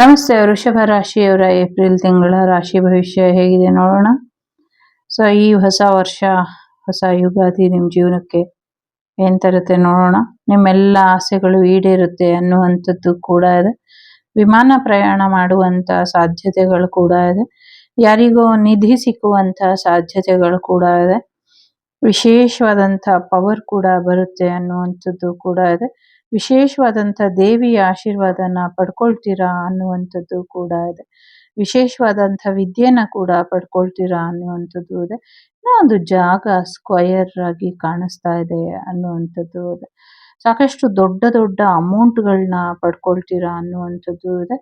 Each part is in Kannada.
ನಮಸ್ತೆ ವೃಷಭ ರಾಶಿಯವರ ಏಪ್ರಿಲ್ ತಿಂಗಳ ರಾಶಿ ಭವಿಷ್ಯ ಹೇಗಿದೆ ನೋಡೋಣ. ಸೊ ಈ ಹೊಸ ವರ್ಷ, ಹೊಸ ಯುಗಾದಿ ನಿಮ್ಮ ಜೀವನಕ್ಕೆ ಏನ್ ತರುತ್ತೆ ನೋಡೋಣ. ನಿಮ್ಮೆಲ್ಲ ಆಸೆಗಳು ಈಡೇರುತ್ತೆ ಅನ್ನುವಂಥದ್ದು ಕೂಡ ಇದೆ. ವಿಮಾನ ಪ್ರಯಾಣ ಮಾಡುವಂತ ಸಾಧ್ಯತೆಗಳು ಕೂಡ ಇದೆ. ಯಾರಿಗೋ ನಿಧಿ ಸಿಕ್ಕುವಂತಹ ಸಾಧ್ಯತೆಗಳು ಕೂಡ ಇದೆ. ವಿಶೇಷವಾದಂತಹ ಪವರ್ ಕೂಡ ಬರುತ್ತೆ ಅನ್ನುವಂಥದ್ದು ಕೂಡ ಇದೆ. ವಿಶೇಷವಾದಂತ ದೇವಿಯ ಆಶೀರ್ವಾದನ ಪಡ್ಕೊಳ್ತೀರಾ ಅನ್ನುವಂಥದ್ದು ಕೂಡ ಇದೆ. ವಿಶೇಷವಾದಂತ ವಿದ್ಯೆನ ಕೂಡ ಪಡ್ಕೊಳ್ತೀರಾ ಅನ್ನುವಂಥದ್ದು ಇದೆ. ಒಂದು ಜಾಗ ಸ್ಕ್ವಯರ್ ಆಗಿ ಕಾಣಿಸ್ತಾ ಇದೆ ಅನ್ನುವಂಥದ್ದು ಇದೆ. ಸಾಕಷ್ಟು ದೊಡ್ಡ ದೊಡ್ಡ ಅಮೌಂಟ್ಗಳನ್ನ ಪಡ್ಕೊಳ್ತೀರಾ ಅನ್ನುವಂಥದ್ದು ಇದೆ.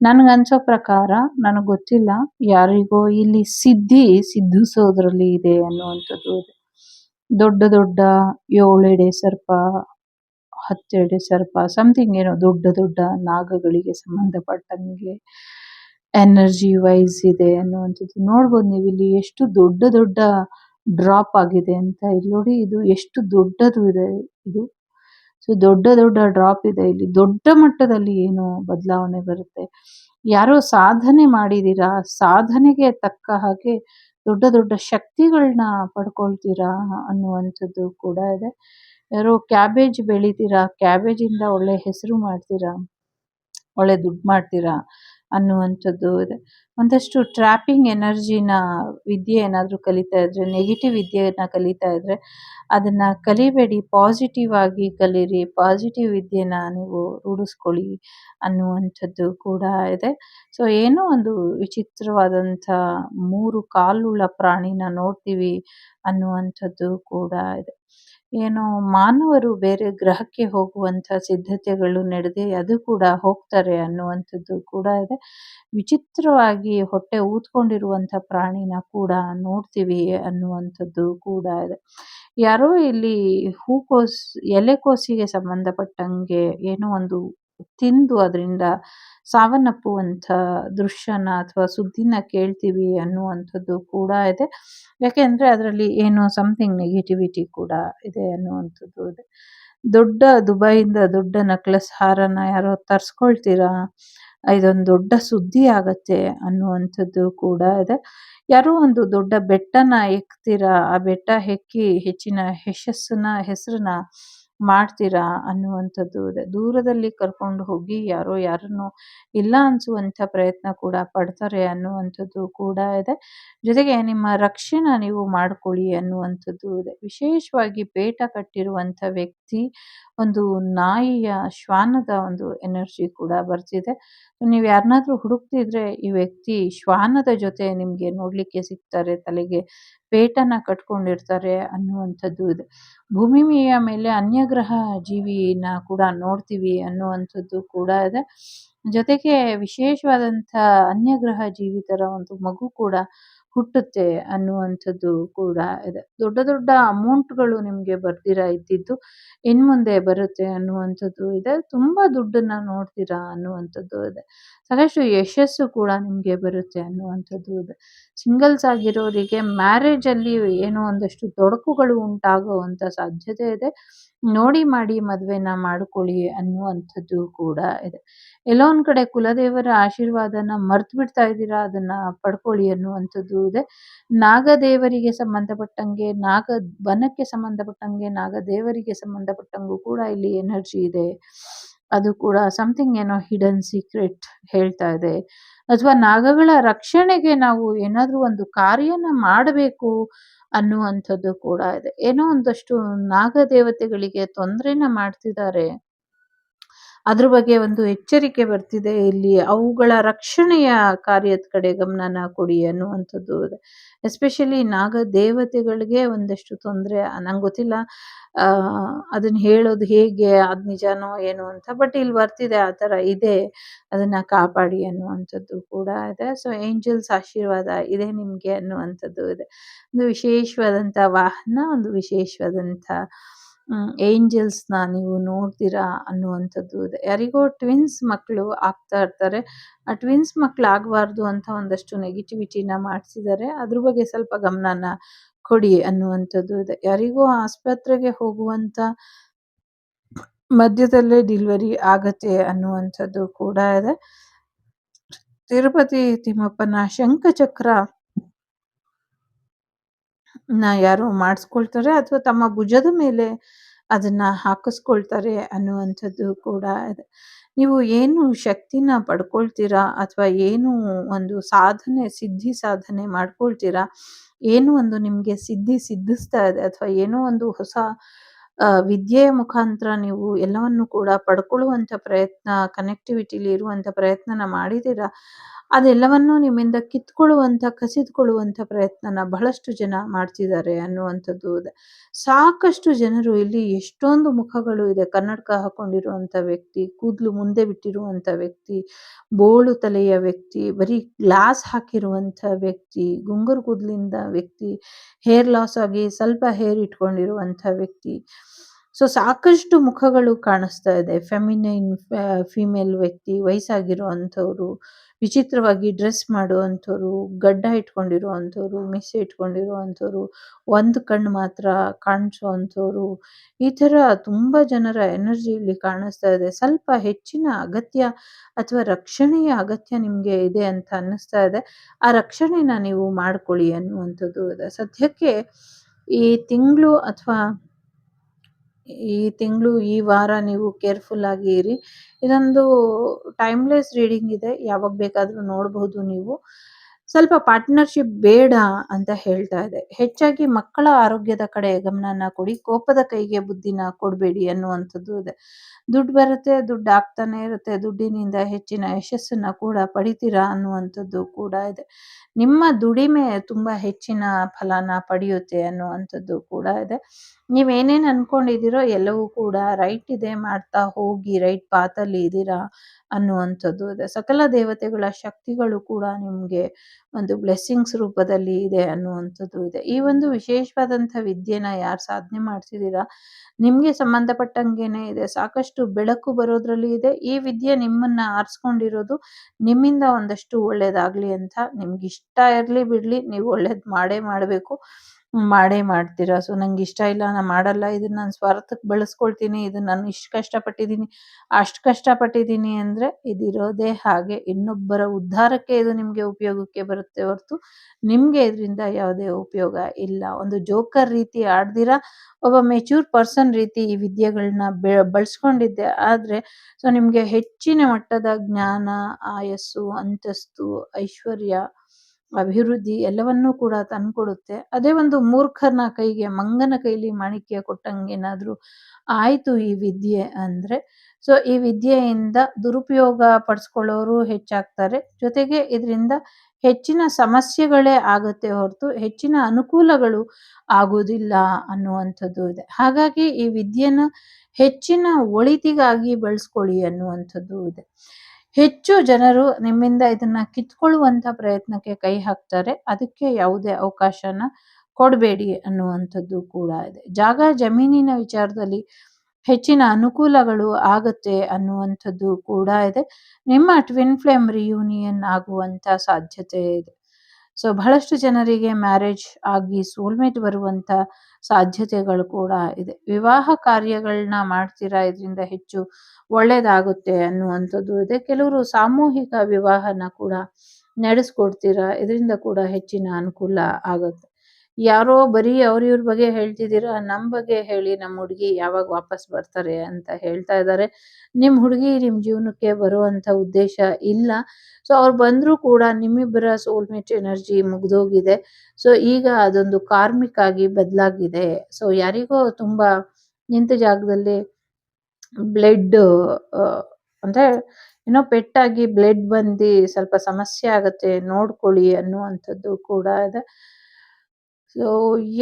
ನನಗನ್ಸೋ ಪ್ರಕಾರ, ನನಗೆ ಗೊತ್ತಿಲ್ಲ, ಯಾರಿಗೋ ಇಲ್ಲಿ ಸಿದ್ಧಿ ಸಿದ್ಧಿಸೋದ್ರಲ್ಲಿ ಇದೆ ಅನ್ನುವಂಥದ್ದು ಇದೆ. ದೊಡ್ಡ ದೊಡ್ಡ ಏಳೆಡೆ ಸರ್ಪ ಹತ್ತೆಡೆ ಸರ್ಪ ಸಮಥಿಂಗ್ ಏನೋ ದೊಡ್ಡ ದೊಡ್ಡ ನಾಗಗಳಿಗೆ ಸಂಬಂಧಪಟ್ಟಂಗೆ ಎನರ್ಜಿ ವೈಸ್ ಇದೆ ಅನ್ನುವಂಥದ್ದು ನೋಡ್ಬೋದು ನೀವು. ಇಲ್ಲಿ ಎಷ್ಟು ದೊಡ್ಡ ದೊಡ್ಡ ಡ್ರಾಪ್ ಆಗಿದೆ ಅಂತ ಇಲ್ಲಿ ನೋಡಿ, ಇದು ಎಷ್ಟು ದೊಡ್ಡದು ಇದೆ ಇದು. ಸೊ ದೊಡ್ಡ ದೊಡ್ಡ ಡ್ರಾಪ್ ಇದೆ. ಇಲ್ಲಿ ದೊಡ್ಡ ಮಟ್ಟದಲ್ಲಿ ಏನು ಬದಲಾವಣೆ ಬರುತ್ತೆ. ಯಾರೋ ಸಾಧನೆ ಮಾಡಿದೀರಾ, ಸಾಧನೆಗೆ ತಕ್ಕ ಹಾಗೆ ದೊಡ್ಡ ದೊಡ್ಡ ಶಕ್ತಿಗಳನ್ನ ಪಡ್ಕೊಳ್ತೀರಾ ಅನ್ನುವಂಥದ್ದು ಕೂಡ ಇದೆ. ಯಾರೋ ಕ್ಯಾಬೇಜ್ ಬೆಳಿತೀರಾ? ಕ್ಯಾಬೇಜ್ ಇಂದ ಒಳ್ಳೆ ಹೆಸರು ಮಾಡ್ತೀರಾ? ಒಳ್ಳೆ ದುಡ್ಡು ಮಾಡ್ತೀರಾ? ಅನ್ನುವಂಥದ್ದು ಇದೆ. ಒಂದಷ್ಟು ಟ್ರ್ಯಾಪಿಂಗ್ ಎನರ್ಜಿನ ವಿದ್ಯೆ ಏನಾದರೂ ಕಲಿತಾ ಇದ್ರೆ ನೆಗೆಟಿವ್ ವಿದ್ಯೆಯನ್ನು ಕಲಿತಾ ಇದ್ರೆ, ಅದನ್ನು ಕಲಿಬೇಡಿ. ಪಾಸಿಟಿವ್ ಆಗಿ ಕಲೀರಿ. ಪಾಸಿಟಿವ್ ವಿದ್ಯೆನ ನೀವು ರೂಢಿಸ್ಕೊಳ್ಳಿ ಅನ್ನುವಂಥದ್ದು ಕೂಡ ಇದೆ. ಸೊ ಏನೋ ಒಂದು ವಿಚಿತ್ರವಾದಂಥ ಮೂರು ಕಾಲುಳ್ಳ ಪ್ರಾಣಿನ ನೋಡ್ತೀವಿ ಅನ್ನುವಂಥದ್ದು ಕೂಡ ಇದೆ. ಏನೋ ಮಾನವರು ಬೇರೆ ಗ್ರಹಕ್ಕೆ ಹೋಗುವಂತ ಸಿದ್ಧತೆಗಳು ನಡೆದಿ ಅದು ಕೂಡ ಹೋಗ್ತಾರೆ ಅನ್ನುವಂಥದ್ದು ಕೂಡ ಇದೆ. ವಿಚಿತ್ರವಾಗಿ ಹೊಟ್ಟೆ ಊದ್ಕೊಂಡಿರುವಂತ ಪ್ರಾಣಿನ ಕೂಡ ನೋಡ್ತೀವಿ ಅನ್ನುವಂಥದ್ದು ಕೂಡ ಇದೆ. ಯಾರೋ ಇಲ್ಲಿ ಹೂಕೋಸ್ ಎಲೆಕೋಸಿಗೆ ಸಂಬಂಧಪಟ್ಟಂಗೆ ಏನೋ ಒಂದು ತಿಂದು ಅದರಿಂದ ಸಾವನ್ನಪ್ಪುವಂಥ ದೃಶ್ಯನ ಅಥವಾ ಸುದ್ದಿನ ಕೇಳ್ತೀವಿ ಅನ್ನುವಂಥದ್ದು ಕೂಡ ಇದೆ. ಯಾಕೆಂದರೆ ಅದರಲ್ಲಿ ಏನೋ ಸಮಥಿಂಗ್ ನೆಗೆಟಿವಿಟಿ ಕೂಡ ಇದೆ ಅನ್ನುವಂಥದ್ದು ಇದೆ. ದೊಡ್ಡ ದುಬೈಯಿಂದ ದೊಡ್ಡ ನಕ್ಲಸ್ ಹಾರನ ಯಾರೋ ತರ್ಸ್ಕೊಳ್ತೀರಾ? ಇದೊಂದು ದೊಡ್ಡ ಸುದ್ದಿ ಆಗತ್ತೆ ಅನ್ನುವಂಥದ್ದು ಕೂಡ ಇದೆ. ಯಾರೋ ಒಂದು ದೊಡ್ಡ ಬೆಟ್ಟನ ಎಕ್ತೀರಾ? ಆ ಬೆಟ್ಟ ಹೆಕ್ಕಿ ಹೆಚ್ಚಿನ ಯಶಸ್ಸನ್ನ ಹೆಸರನ್ನ ಮಾಡ್ತೀರಾ ಅನ್ನುವಂಥದ್ದು ಇದೆ. ದೂರದಲ್ಲಿ ಕರ್ಕೊಂಡು ಹೋಗಿ ಯಾರೋ ಯಾರನ್ನು ಇಲ್ಲ ಅನಿಸುವಂಥ ಪ್ರಯತ್ನ ಕೂಡ ಪಡ್ತಾರೆ ಅನ್ನುವಂಥದ್ದು ಕೂಡ ಇದೆ. ಜೊತೆಗೆ ನಿಮ್ಮ ರಕ್ಷಣೆ ನೀವು ಮಾಡಿಕೊಳ್ಳಿ ಅನ್ನುವಂಥದ್ದು ಇದೆ. ವಿಶೇಷವಾಗಿ ಪೇಟ ಕಟ್ಟಿರುವಂಥ ವ್ಯಕ್ತಿ ಒಂದು ನಾಯಿಯ ಶ್ವಾನದ ಒಂದು ಎನರ್ಜಿ ಕೂಡ ಬರ್ತಿದೆ. ನೀವು ಯಾರನ್ನಾದ್ರೂ ಹುಡುಕ್ತಿದ್ರೆ ಈ ವ್ಯಕ್ತಿ ಶ್ವಾನದ ಜೊತೆ ನಿಮಗೆ ನೋಡ್ಲಿಕ್ಕೆ ಸಿಗ್ತಾರೆ, ತಲೆಗೆ ಪೇಟನ ಕಟ್ಕೊಂಡಿರ್ತಾರೆ ಅನ್ನುವಂಥದ್ದು ಇದೆ. ಭೂಮಿ ಮೇಲೆ ಅನ್ಯಗ್ರಹ ಜೀವಿನ ಕೂಡ ನೋಡ್ತೀವಿ ಅನ್ನುವಂಥದ್ದು ಕೂಡ ಇದೆ. ಜೊತೆಗೆ ವಿಶೇಷವಾದಂಥ ಅನ್ಯಗ್ರಹ ಜೀವಿತರ ಒಂದು ಮಗು ಕೂಡ ಹುಟ್ಟುತ್ತೆ ಅನ್ನುವಂಥದ್ದು ಕೂಡ ಇದೆ. ದೊಡ್ಡ ದೊಡ್ಡ ಅಮೌಂಟ್ಗಳು ನಿಮಗೆ ಬರ್ದಿರ ಇದ್ದಿದ್ದು ಇನ್ ಮುಂದೆ ಬರುತ್ತೆ ಅನ್ನುವಂಥದ್ದು ಇದೆ. ತುಂಬಾ ದುಡ್ಡನ್ನ ನೋಡ್ತೀರಾ ಅನ್ನುವಂಥದ್ದು ಇದೆ. ಸಾಕಷ್ಟು ಯಶಸ್ಸು ಕೂಡ ನಿಮಗೆ ಬರುತ್ತೆ ಅನ್ನುವಂಥದ್ದು ಇದೆ. ಸಿಂಗಲ್ಸ್ ಆಗಿರೋರಿಗೆ ಮ್ಯಾರೇಜ್ ಅಲ್ಲಿ ಏನೋ ಒಂದಷ್ಟು ತೊಡಕುಗಳು ಉಂಟಾಗುವಂತ ಸಾಧ್ಯತೆ ಇದೆ. ನೋಡಿ ಮಾಡಿ ಮದ್ವೆನ ಮಾಡ್ಕೊಳ್ಳಿ ಅನ್ನುವಂಥದ್ದು ಕೂಡ ಇದೆ. ಎಲ್ಲೋ ಒಂದ್ ಕಡೆ ಕುಲದೇವರ ಆಶೀರ್ವಾದನ ಮರ್ತು ಬಿಡ್ತಾ ಇದ್ದೀರಾ, ಅದನ್ನ ಪಡ್ಕೊಳ್ಳಿ ಅನ್ನುವಂಥದ್ದು ಇದೆ. ನಾಗದೇವರಿಗೆ ಸಂಬಂಧಪಟ್ಟಂಗೆ, ನಾಗ ಬನಕ್ಕೆ ಸಂಬಂಧಪಟ್ಟಂಗೆ, ನಾಗದೇವರಿಗೆ ಸಂಬಂಧಪಟ್ಟಂಗೂ ಕೂಡ ಇಲ್ಲಿ ಎನರ್ಜಿ ಇದೆ. ಅದು ಕೂಡ ಸಮಥಿಂಗ್ ಏನೋ ಹಿಡನ್ ಸೀಕ್ರೆಟ್ ಹೇಳ್ತಾ ಇದೆ. ಅಥವಾ ನಾಗಗಳ ರಕ್ಷಣೆಗೆ ನಾವು ಏನಾದರೂ ಒಂದು ಕಾರ್ಯನ ಮಾಡಬೇಕು ಅನ್ನುವಂಥದ್ದು ಕೂಡ ಇದೆ. ಏನೋ ಒಂದಷ್ಟು ನಾಗದೇವತೆಗಳಿಗೆ ತೊಂದ್ರೆನ ಮಾಡ್ತಿದ್ದಾರೆ. ಅದ್ರ ಬಗ್ಗೆ ಒಂದು ಎಚ್ಚರಿಕೆ ಬರ್ತಿದೆ. ಇಲ್ಲಿ ಅವುಗಳ ರಕ್ಷಣೆಯ ಕಾರ್ಯದ ಕಡೆ ಗಮನನ ಕೊಡಿ ಅನ್ನುವಂಥದ್ದು ಇದೆ. ಎಸ್ಪೆಷಲಿ ನಾಗ ದೇವತೆಗಳಿಗೆ ಒಂದಷ್ಟು ತೊಂದರೆ, ನಂಗೆ ಗೊತ್ತಿಲ್ಲ ಅದನ್ನ ಹೇಳೋದು ಹೇಗೆ, ಅದು ನಿಜಾನೋ ಏನು ಅಂತ ಬಟ್ ಇಲ್ಲಿ ಬರ್ತಿದೆ ಆ ತರ ಇದೆ, ಅದನ್ನ ಕಾಪಾಡಿ ಅನ್ನುವಂಥದ್ದು ಕೂಡ ಇದೆ. ಸೊ ಏಂಜಲ್ಸ್ ಆಶೀರ್ವಾದ ಇದೆ ನಿಮಗೆ ಅನ್ನುವಂಥದ್ದು ಇದೆ. ಒಂದು ವಿಶೇಷವಾದಂತ ವಾಹನ, ಒಂದು ವಿಶೇಷವಾದಂತ ಏಂಜಲ್ಸ್ನ ನೀವು ನೋಡ್ತೀರಾ ಅನ್ನುವಂಥದ್ದು ಇದೆ. ಯಾರಿಗೋ ಟ್ವಿನ್ಸ್ ಮಕ್ಕಳು ಆಗ್ತಾ ಇರ್ತಾರೆ. ಆ ಟ್ವಿನ್ಸ್ ಮಕ್ಕಳು ಆಗಬಾರ್ದು ಅಂತ ಒಂದಷ್ಟು ನೆಗೆಟಿವಿಟಿನ ಮಾಡಿಸಿದ್ದಾರೆ. ಅದ್ರ ಬಗ್ಗೆ ಸ್ವಲ್ಪ ಗಮನನ ಕೊಡಿ ಅನ್ನುವಂಥದ್ದು ಇದೆ. ಯಾರಿಗೋ ಆಸ್ಪತ್ರೆಗೆ ಹೋಗುವಂತ ಮಧ್ಯದಲ್ಲೇ ಡಿಲಿವರಿ ಆಗತ್ತೆ ಅನ್ನುವಂಥದ್ದು ಕೂಡ ಇದೆ. ತಿರುಪತಿ ತಿಮ್ಮಪ್ಪನ ಶಂಖಚಕ್ರ ನ ಯಾರು ಮಾಡಿಸ್ಕೊಳ್ತಾರೆ ಅಥವಾ ತಮ್ಮ ಭುಜದ ಮೇಲೆ ಅದನ್ನ ಹಾಕಿಸ್ಕೊಳ್ತಾರೆ ಅನ್ನುವಂಥದ್ದು ಕೂಡ ಇದೆ. ನೀವು ಏನು ಶಕ್ತಿನ ಪಡ್ಕೊಳ್ತೀರಾ ಅಥವಾ ಏನು ಒಂದು ಸಾಧನೆ, ಸಿದ್ಧಿ ಸಾಧನೆ ಮಾಡ್ಕೊಳ್ತೀರಾ? ಏನು ಒಂದು ನಿಮಗೆ ಸಿದ್ಧಿ ಸಿದ್ಧಿಸ್ತಾ ಇದೆ ಅಥವಾ ಏನೋ ಒಂದು ಹೊಸ ವಿದ್ಯೆಯ ಮುಖಾಂತರ ನೀವು ಎಲ್ಲವನ್ನು ಕೂಡ ಪಡ್ಕೊಳ್ಳುವಂಥ ಪ್ರಯತ್ನ ಕನೆಕ್ಟಿವಿಟಿಲಿ ಇರುವಂಥ ಪ್ರಯತ್ನನ ಮಾಡಿದ್ದೀರಾ? ಅದೆಲ್ಲವನ್ನು ನಿಮ್ಮಿಂದ ಕಿತ್ಕೊಳ್ಳುವಂಥ, ಕಸಿದುಕೊಳ್ಳುವಂಥ ಪ್ರಯತ್ನನ ಬಹಳಷ್ಟು ಜನ ಮಾಡ್ತಿದ್ದಾರೆ ಅನ್ನುವಂಥದ್ದು. ಇದೆ ಸಾಕಷ್ಟು ಜನರು ಇಲ್ಲಿ ಎಷ್ಟೊಂದು ಮುಖಗಳು ಇದೆ. ಕನ್ನಡಕ ಹಾಕೊಂಡಿರುವಂಥ ವ್ಯಕ್ತಿ, ಕೂದಲು ಮುಂದೆ ಬಿಟ್ಟಿರುವಂಥ ವ್ಯಕ್ತಿ, ಬೋಳು ತಲೆಯ ವ್ಯಕ್ತಿ, ಬರೀ ಗ್ಲಾಸ್ ಹಾಕಿರುವಂಥ ವ್ಯಕ್ತಿ, ಗುಂಗುರು ಕೂದಲಿಂದ ವ್ಯಕ್ತಿ ಹೇರ್ ಲಾಸ್ ಆಗಿ ಸ್ವಲ್ಪ ಹೇರ್ ಇಟ್ಕೊಂಡಿರುವಂಥ ವ್ಯಕ್ತಿ. ಸೊ ಸಾಕಷ್ಟು ಮುಖಗಳು ಕಾಣಿಸ್ತಾ ಇದೆ. ಫೆಮಿನೈನ್ ಫಿಮೇಲ್ ವ್ಯಕ್ತಿ, ವಯಸ್ಸಾಗಿರುವಂಥವ್ರು, ವಿಚಿತ್ರವಾಗಿ ಡ್ರೆಸ್ ಮಾಡುವಂಥವ್ರು, ಗಡ್ಡ ಇಟ್ಕೊಂಡಿರುವಂಥವ್ರು, ಮಿಸ್ ಇಟ್ಕೊಂಡಿರುವಂಥವ್ರು, ಒಂದು ಕಣ್ಣು ಮಾತ್ರ ಕಾಣಿಸುವಂಥವ್ರು. ಈ ಥರ ತುಂಬ ಜನರ ಎನರ್ಜಿ ಇಲ್ಲಿ ಕಾಣಿಸ್ತಾ ಇದೆ. ಸ್ವಲ್ಪ ಹೆಚ್ಚಿನ ಅಗತ್ಯ ಅಥವಾ ರಕ್ಷಣೆಯ ಅಗತ್ಯ ನಿಮಗೆ ಇದೆ ಅಂತ ಅನ್ನಿಸ್ತಾ ಇದೆ. ಆ ರಕ್ಷಣೆನ ನೀವು ಮಾಡ್ಕೊಳ್ಳಿ ಅನ್ನುವಂಥದ್ದು ಇದೆ. ಸದ್ಯಕ್ಕೆ ಈ ತಿಂಗಳು ಅಥವಾ ಈ ತಿಂಗಳು, ಈ ವಾರ ನೀವು ಕೇರ್ಫುಲ್ ಆಗಿ ಇರಿ. ಇದೊಂದು ಟೈಮ್ಲೆಸ್ ರೀಡಿಂಗ್ ಇದೆ. ಯಾವಾಗ ಬೇಕಾದರೂ ನೋಡಬಹುದು ನೀವು. ಸ್ವಲ್ಪ ಪಾರ್ಟ್ನರ್ಶಿಪ್ ಬೇಡ ಅಂತ ಹೇಳ್ತಾ ಇದೆ. ಹೆಚ್ಚಾಗಿ ಮಕ್ಕಳ ಆರೋಗ್ಯದ ಕಡೆ ಗಮನನ ಕೊಡಿ. ಕೋಪದ ಕೈಗೆ ಬುದ್ಧಿನ ಕೊಡಬೇಡಿ ಅನ್ನುವಂಥದ್ದು ಇದೆ. ದುಡ್ಡು ಬರುತ್ತೆ, ದುಡ್ಡು ಆಗ್ತಾನೆ ಇರುತ್ತೆ. ದುಡ್ಡಿನಿಂದ ಹೆಚ್ಚಿನ ಯಶಸ್ಸನ್ನ ಕೂಡ ಪಡಿತೀರಾ ಅನ್ನುವಂಥದ್ದು ಕೂಡ ಇದೆ. ನಿಮ್ಮ ದುಡಿಮೆ ತುಂಬಾ ಹೆಚ್ಚಿನ ಫಲನ ಪಡೆಯುತ್ತೆ ಅನ್ನುವಂಥದ್ದು ಕೂಡ ಇದೆ. ನೀವೇನೇನು ಅನ್ಕೊಂಡಿದ್ದೀರೋ ಎಲ್ಲವೂ ಕೂಡ ರೈಟ್ ಇದೆ ಮಾಡ್ತಾ ಹೋಗಿ, ರೈಟ್ ಪಾತಲ್ಲಿ ಇದ್ದೀರಾ ಅನ್ನುವಂಥದ್ದು ಇದೆ. ಸಕಲ ದೇವತೆಗಳ ಶಕ್ತಿಗಳು ಕೂಡ ನಿಮಗೆ ಒಂದು ಬ್ಲೆಸ್ಸಿಂಗ್ಸ್ ರೂಪದಲ್ಲಿ ಇದೆ ಅನ್ನುವಂಥದ್ದು ಇದೆ. ಈ ಒಂದು ವಿಶೇಷವಾದಂಥ ವಿದ್ಯೆನ ಯಾರು ಸಾಧನೆ ಮಾಡ್ತಿದ್ದೀರಾ, ನಿಮಗೆ ಸಂಬಂಧಪಟ್ಟಂಗೆನೆ ಇದೆ. ಸಾಕಷ್ಟು ಬೆಳಕು ಬರೋದ್ರಲ್ಲಿ ಇದೆ. ಈ ವಿದ್ಯೆ ನಿಮ್ಮನ್ನ ಆರಿಸ್ಕೊಂಡಿರೋದು ನಿಮ್ಮಿಂದ ಒಂದಷ್ಟು ಒಳ್ಳೇದಾಗ್ಲಿ ಅಂತ ನಿಮ್ಗೆ ಇಷ್ಟ ಇರಲಿ ಬಿಡ್ಲಿ, ನೀವು ಒಳ್ಳೇದು ಮಾಡೇ ಮಾಡಬೇಕು. ಮಾಡೇ ಮಾಡ್ತೀರಾ? ಸೊ ನಂಗೆ ಇಷ್ಟ ಇಲ್ಲ ನಾನು ಮಾಡಲ್ಲ, ಇದನ್ನ ನಾನು ಸ್ವಾರ್ಥಕ್ಕೆ ಬಳಸ್ಕೊಳ್ತೀನಿ, ಇದನ್ನ ನಾನು ಇಷ್ಟು ಕಷ್ಟಪಟ್ಟಿದ್ದೀನಿ, ಅಷ್ಟು ಕಷ್ಟಪಟ್ಟಿದ್ದೀನಿ ಅಂದರೆ ಇದಿರೋದೇ ಹಾಗೆ. ಇನ್ನೊಬ್ಬರ ಉದ್ಧಾರಕ್ಕೆ ಇದು ನಿಮಗೆ ಉಪಯೋಗಕ್ಕೆ ಬರುತ್ತೆ ಹೊರತು ನಿಮಗೆ ಇದರಿಂದ ಯಾವುದೇ ಉಪಯೋಗ ಇಲ್ಲ. ಒಂದು ಜೋಕರ್ ರೀತಿ ಆಡ್ದಿರಾ? ಒಬ್ಬ ಮೆಚೂರ್ ಪರ್ಸನ್ ರೀತಿ ಈ ವಿದ್ಯೆಗಳನ್ನ ಬೆ, ಬಳಸ್ಕೊಂಡಿದ್ದೆ. ಆದರೆ ಸೊ ನಿಮಗೆ ಹೆಚ್ಚಿನ ಮಟ್ಟದ ಜ್ಞಾನ, ಆಯಸ್ಸು, ಅಂತಸ್ತು, ಐಶ್ವರ್ಯ ಅಭಿವೃದ್ಧಿ ಎಲ್ಲವನ್ನೂ ಕೂಡ ತಂದ್ಕೊಡುತ್ತೆ. ಅದೇ ಒಂದು ಮೂರ್ಖನ ಕೈಗೆ, ಮಂಗನ ಕೈಲಿ ಮಾಣಿಕ್ಯ ಕೊಟ್ಟಂಗೇನಾದರೂ ಆಯಿತು ಈ ವಿದ್ಯೆ ಅಂದ್ರೆ? ಸೊ ಈ ವಿದ್ಯೆಯಿಂದ ದುರುಪಯೋಗ ಪಡಿಸ್ಕೊಳ್ಳೋರು ಹೆಚ್ಚಾಗ್ತಾರೆ. ಜೊತೆಗೆ ಇದರಿಂದ ಹೆಚ್ಚಿನ ಸಮಸ್ಯೆಗಳೇ ಆಗುತ್ತೆ ಹೊರತು ಹೆಚ್ಚಿನ ಅನುಕೂಲಗಳು ಆಗೋದಿಲ್ಲ ಅನ್ನುವಂಥದ್ದು ಇದೆ. ಹಾಗಾಗಿ ಈ ವಿದ್ಯೆನ ಹೆಚ್ಚಿನ ಒಳಿತಿಗಾಗಿ ಬಳಸ್ಕೊಳ್ಳಿ ಅನ್ನುವಂಥದ್ದು ಇದೆ. ಹೆಚ್ಚು ಜನರು ನಿಮ್ಮಿಂದ ಇದನ್ನ ಕಿತ್ಕೊಳ್ಳುವಂತ ಪ್ರಯತ್ನಕ್ಕೆ ಕೈ ಹಾಕ್ತಾರೆ. ಅದಕ್ಕೆ ಯಾವುದೇ ಅವಕಾಶನ ಕೊಡಬೇಡಿ ಅನ್ನುವಂಥದ್ದು ಕೂಡ ಇದೆ. ಜಾಗ ಜಮೀನಿನ ವಿಚಾರದಲ್ಲಿ ಹೆಚ್ಚಿನ ಅನುಕೂಲಗಳು ಆಗುತ್ತೆ ಅನ್ನುವಂಥದ್ದು ಕೂಡ ಇದೆ. ನಿಮ್ಮ ಟ್ವಿನ್ ಫ್ಲೇಮ್ ರಿಯೂನಿಯನ್ ಆಗುವಂತ ಸಾಧ್ಯತೆ ಇದೆ. ಸೊ ಬಹಳಷ್ಟು ಜನರಿಗೆ ಮ್ಯಾರೇಜ್ ಆಗಿ ಸೋಲ್ಮೇಟ್ ಬರುವಂತ ಸಾಧ್ಯತೆಗಳು ಕೂಡ ಇದೆ. ವಿವಾಹ ಕಾರ್ಯಗಳನ್ನ ಮಾಡ್ತೀರಾ ಇದರಿಂದ ಹೆಚ್ಚು ಒಳ್ಳೇದಾಗುತ್ತೆ ಅನ್ನುವಂಥದ್ದು ಇದೆ. ಕೆಲವರು ಸಾಮೂಹಿಕ ವಿವಾಹನ ಕೂಡ ನಡೆಸ್ಕೊಡ್ತೀರಾ, ಇದರಿಂದ ಕೂಡ ಹೆಚ್ಚಿನ ಅನುಕೂಲ ಆಗುತ್ತೆ. ಯಾರೋ ಬರೀ ಅವ್ರ ಇವ್ರ ಬಗ್ಗೆ ಹೇಳ್ತಿದ್ದೀರಾ? ನಮ್ಮ ಬಗ್ಗೆ ಹೇಳಿ ನಮ್ಮ ಹುಡುಗಿ ಯಾವಾಗ ವಾಪಸ್ ಬರ್ತಾರೆ ಅಂತ ಹೇಳ್ತಾ ಇದ್ದಾರೆ ನಿಮ್ಮ ಹುಡುಗಿ ನಿಮ್ಮ ಜೀವನಕ್ಕೆ ಬರುವಂತ ಉದ್ದೇಶ ಇಲ್ಲ. ಸೊ ಅವ್ರು ಬಂದರೂ ಕೂಡ ನಿಮ್ಮಿಬ್ಬರ ಸೋಲ್ಮೇಟ್ ಎನರ್ಜಿ ಮುಗ್ದೋಗಿದೆ. ಸೊ ಈಗ ಅದೊಂದು ಕಾರ್ಮಿಕ ಆಗಿ ಬದಲಾಗಿದೆ. ಸೊ ಯಾರಿಗೋ ತುಂಬಾ ನಿಂತ ಜಾಗದಲ್ಲಿ ಬ್ಲಡ್ ಅಂದ್ರೆ ಏನೋ ಪೆಟ್ಟಾಗಿ ಬ್ಲಡ್ ಬಂದು ಸ್ವಲ್ಪ ಸಮಸ್ಯೆ ಆಗತ್ತೆ ನೋಡ್ಕೊಳ್ಳಿ ಅನ್ನುವಂಥದ್ದು ಕೂಡ ಇದೆ. ಸೊ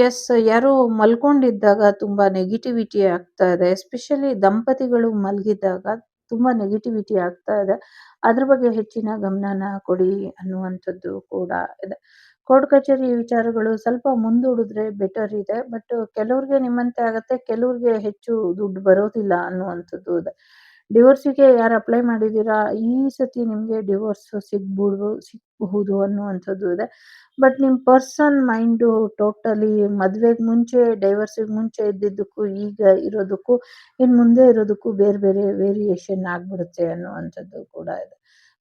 ಎಸ್ ಯಾರೋ ಮಲ್ಕೊಂಡಿದ್ದಾಗ ತುಂಬಾ ನೆಗೆಟಿವಿಟಿ ಆಗ್ತಾ ಇದೆ. ಎಸ್ಪೆಷಲಿ ದಂಪತಿಗಳು ಮಲಗಿದ್ದಾಗ ತುಂಬಾ ನೆಗೆಟಿವಿಟಿ ಆಗ್ತಾ ಇದೆ. ಅದ್ರ ಬಗ್ಗೆ ಹೆಚ್ಚಿನ ಗಮನನ ಕೊಡಿ ಅನ್ನುವಂಥದ್ದು ಕೂಡ ಇದೆ. ಕೋರ್ಟ್ ಕಚೇರಿ ವಿಚಾರಗಳು ಸ್ವಲ್ಪ ಮುಂದೂಡಿದ್ರೆ ಬೆಟರ್ ಇದೆ. ಬಟ್ ಕೆಲವ್ರಿಗೆ ನಿಮ್ಮಂತೆ ಆಗತ್ತೆ, ಕೆಲವ್ರಿಗೆ ಹೆಚ್ಚು ದುಡ್ಡು ಬರೋದಿಲ್ಲ ಅನ್ನುವಂಥದ್ದು ಇದೆ. ಡಿವೋರ್ಸಿಗೆ ಯಾರು ಅಪ್ಲೈ ಮಾಡಿದ್ದೀರಾ ಈ ಸತಿ ನಿಮಗೆ ಡಿವೋರ್ಸ್ ಸಿಗ್ಬೋದು ಸಿಗಬಹುದು ಅನ್ನುವಂಥದ್ದು ಇದೆ. ಬಟ್ ನಿಮ್ಮ ಪರ್ಸನ್ ಮೈಂಡು ಟೋಟಲಿ ಮದುವೆಗೆ ಮುಂಚೆ ಡೈವರ್ಸಿಗೆ ಮುಂಚೆ ಇದ್ದಿದ್ದಕ್ಕೂ, ಈಗ ಇರೋದಕ್ಕೂ ಇನ್ನು ಮುಂದೆ ಇರೋದಕ್ಕೂ ಬೇರೆ ಬೇರೆ ವೇರಿಯೇಷನ್ ಆಗ್ಬಿಡುತ್ತೆ ಅನ್ನುವಂಥದ್ದು ಕೂಡ ಇದೆ.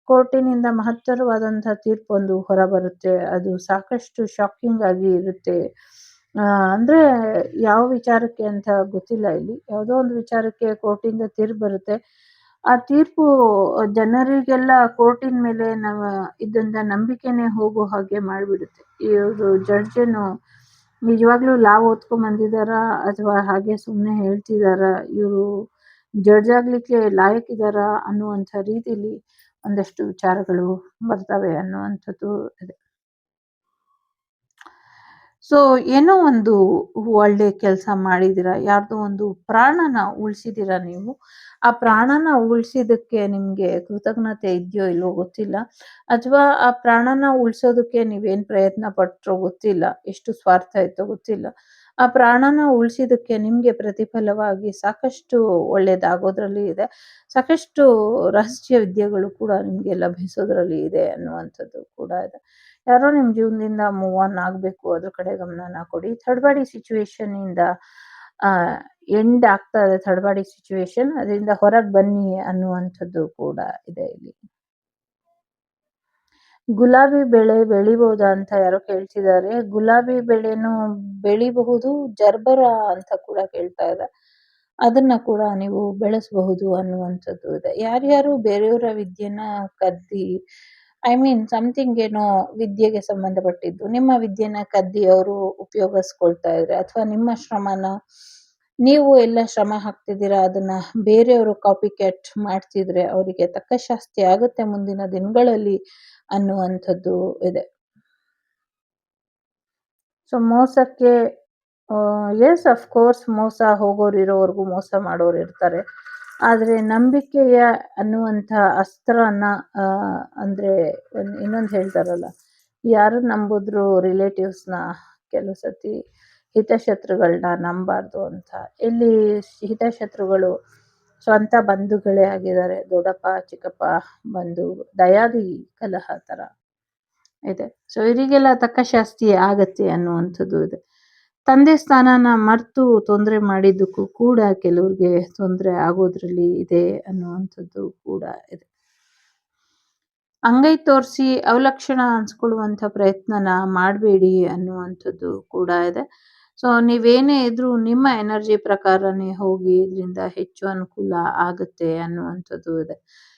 ಕೋರ್ಟಿನಿಂದ ಮಹತ್ತರವಾದಂತಹ ತೀರ್ಪೊಂದು ಹೊರಬರುತ್ತೆ. ಅದು ಸಾಕಷ್ಟು ಶಾಕಿಂಗ್ ಆಗಿ ಇರುತ್ತೆ. ಅಂದ್ರೆ ಯಾವ ವಿಚಾರಕ್ಕೆ ಅಂತ ಗೊತ್ತಿಲ್ಲ ಇಲ್ಲಿ. ಯಾವುದೋ ಒಂದು ವಿಚಾರಕ್ಕೆ ಕೋರ್ಟಿಂದ ತೀರ್ಪು ಬರುತ್ತೆ. ಆ ತೀರ್ಪು ಜನರಿಗೆಲ್ಲ ಕೋರ್ಟಿನ ಮೇಲೆ ನಮ್ಮ ಇದ್ದಂತ ನಂಬಿಕೆನೇ ಹೋಗೋ ಹಾಗೆ ಮಾಡಿಬಿಡುತ್ತೆ. ಇವರು ಜಡ್ಜ್ ಏನು ನಿಜವಾಗ್ಲೂ ಲಾ ಓದ್ಕೊಂಡ್ ಬಂದಿದಾರ ಅಥವಾ ಹಾಗೆ ಸುಮ್ನೆ ಹೇಳ್ತಿದಾರ? ಇವರು ಜಡ್ಜ್ ಆಗ್ಲಿಕ್ಕೆ ಲಾಯಕ್ ಇದಾರ ಅನ್ನುವಂಥ ರೀತಿಲಿ ಒಂದಷ್ಟು ವಿಚಾರಗಳು ಬರ್ತವೆ ಅನ್ನುವಂಥದ್ದು ಇದೆ. ಸೊ ಏನೋ ಒಂದು ಒಳ್ಳೆ ಕೆಲಸ ಮಾಡಿದೀರ? ಯಾರ್ದೋ ಒಂದು ಪ್ರಾಣನ ಉಳಿಸಿದಿರ ನೀವು? ಆ ಪ್ರಾಣನ ಉಳಿಸಿದಕ್ಕೆ ನಿಮ್ಗೆ ಕೃತಜ್ಞತೆ ಇದೆಯೋ ಇಲ್ವೋ ಗೊತ್ತಿಲ್ಲ. ಅಥವಾ ಆ ಪ್ರಾಣನ ಉಳಿಸೋದಕ್ಕೆ ನೀವೇನ್ ಪ್ರಯತ್ನ ಪಟ್ರೋ ಗೊತ್ತಿಲ್ಲ. ಎಷ್ಟು ಸ್ವಾರ್ಥ ಇತ್ತೋ ಗೊತ್ತಿಲ್ಲ. ಆ ಪ್ರಾಣನ ಉಳಿಸಿದಕ್ಕೆ ನಿಮ್ಗೆ ಪ್ರತಿಫಲವಾಗಿ ಸಾಕಷ್ಟು ಒಳ್ಳೇದಾಗೋದ್ರಲ್ಲಿ ಇದೆ. ಸಾಕಷ್ಟು ರಹಸ್ಯ ವಿದ್ಯೆಗಳು ಕೂಡ ನಿಮ್ಗೆ ಲಭಿಸೋದ್ರಲ್ಲಿ ಇದೆ ಅನ್ನುವಂಥದ್ದು ಕೂಡ ಇದೆ. ಯಾರೋ ನಿಮ್ ಜೀವನದಿಂದ ಮೂವ್ ಆನ್ ಆಗ್ಬೇಕು, ಅದ್ರ ಕಡೆ ಗಮನನ ಕೊಡಿ. ಥರ್ಡ್ ಬಾಡಿ ಸಿಚುವೇಶನ್ ಇಂದ, ಆ ಎಂಡ್ ಆಗ್ತಾ ಇದೆ ಥರ್ಡ್ ಬಾಡಿ ಸಿಚುವೇಶನ್ ಅದರಿಂದ ಹೊರಗೆ ಬನ್ನಿ ಅನ್ನುವಂಥದ್ದು ಕೂಡ ಇದೆ ಇಲ್ಲಿ. ಗುಲಾಬಿ ಬೆಳೆ ಬೆಳಿಬಹುದಾ ಅಂತ ಯಾರೋ ಕೇಳ್ತಿದ್ದಾರೆ. ಗುಲಾಬಿ ಬೆಳೆನು ಬೆಳಿಬಹುದು, ಜರ್ಬರ ಅಂತ ಕೂಡ ಕೇಳ್ತಾ ಇದೆ. ಅದನ್ನ ಕೂಡ ನೀವು ಬೆಳೆಸಬಹುದು ಅನ್ನುವಂಥದ್ದು ಇದೆ. ಯಾರ್ಯಾರು ಬೇರೆಯವರ ವಿದ್ಯೆನ ಕದ್ದಿ ಐ ಮೀನ್ ಸಮಥಿಂಗ್ ಏನೋ ವಿದ್ಯೆಗೆ ಸಂಬಂಧಪಟ್ಟಿದ್ದು. ನಿಮ್ಮ ವಿದ್ಯೆನ ಕದ್ದಿ ಅವರು ಉಪಯೋಗಿಸ್ಕೊಳ್ತಾ ಇದ್ರೆ ಅಥವಾ ನಿಮ್ಮ ಶ್ರಮನ, ನೀವು ಎಲ್ಲ ಶ್ರಮ ಹಾಕ್ತಿದ್ದೀರಾ, ಅದನ್ನ ಬೇರೆಯವರು ಕಾಪಿ ಕ್ಯಾಟ್ ಮಾಡ್ತಿದ್ರೆ ಅವರಿಗೆ ತಕ್ಕ ಶಾಸ್ತಿ ಆಗುತ್ತೆ ಮುಂದಿನ ದಿನಗಳಲ್ಲಿ ಅನ್ನುವಂಥದ್ದು ಇದೆ. ಸೊ ಮೋಸಕ್ಕೆ ಎಸ್ ಅಫ್ ಕೋರ್ಸ್ ಮೋಸ ಹೋಗೋರು ಇರೋವರೆಗೂ ಮೋಸ ಮಾಡೋರು ಇರ್ತಾರೆ ಆದ್ರೆ ನಂಬಿಕೆಯ ಅನ್ನುವಂಥ ಅಸ್ತ್ರನ ಅಂದರೆ ಅಂದ್ರೆ ಇನ್ನೊಂದು ಹೇಳ್ತಾರಲ್ಲ, ಯಾರು ನಂಬುದ್ರು ರಿಲೇಟಿವ್ಸ್ನ ಕೆಲವು ಸತಿ ಹಿತಶತ್ರುಗಳನ್ನ ನಂಬಾರ್ದು ಅಂತ. ಇಲ್ಲಿ ಹಿತಶತ್ರುಗಳು ಸ್ವಂತ ಬಂಧುಗಳೇ ಆಗಿದ್ದಾರೆ. ದೊಡ್ಡಪ್ಪ, ಚಿಕ್ಕಪ್ಪ, ಬಂಧು, ದಯಾದಿ ಕಲಹ ಥರ ಇದೆ. ಸೊ ಇವರಿಗೆಲ್ಲ ತಕ್ಕ ಶಾಸ್ತಿ ಆಗತ್ತೆ ಅನ್ನುವಂಥದ್ದು ಇದೆ. ತಂದೆ ಸ್ಥಾನನ ಮರ್ತು ತೊಂದರೆ ಮಾಡಿದ್ದಕ್ಕೂ ಕೂಡ ಕೆಲವ್ರಿಗೆ ತೊಂದರೆ ಆಗೋದ್ರಲ್ಲಿ ಇದೆ ಅನ್ನುವಂಥದ್ದು ಕೂಡ ಇದೆ. ಅಂಗೈ ತೋರಿಸಿ ಅವಲಕ್ಷಣ ಅನ್ಸ್ಕೊಳ್ಳುವಂಥ ಪ್ರಯತ್ನನ ಮಾಡಬೇಡಿ ಅನ್ನುವಂಥದ್ದು ಕೂಡ ಇದೆ. ಸೊ ನೀವೇನೇ ಇದ್ರೂ ನಿಮ್ಮ ಎನರ್ಜಿ ಪ್ರಕಾರನೇ ಹೋಗಿ ಇದರಿಂದ ಹೆಚ್ಚು ಅನುಕೂಲ ಆಗುತ್ತೆ ಅನ್ನುವಂಥದ್ದು ಇದೆ.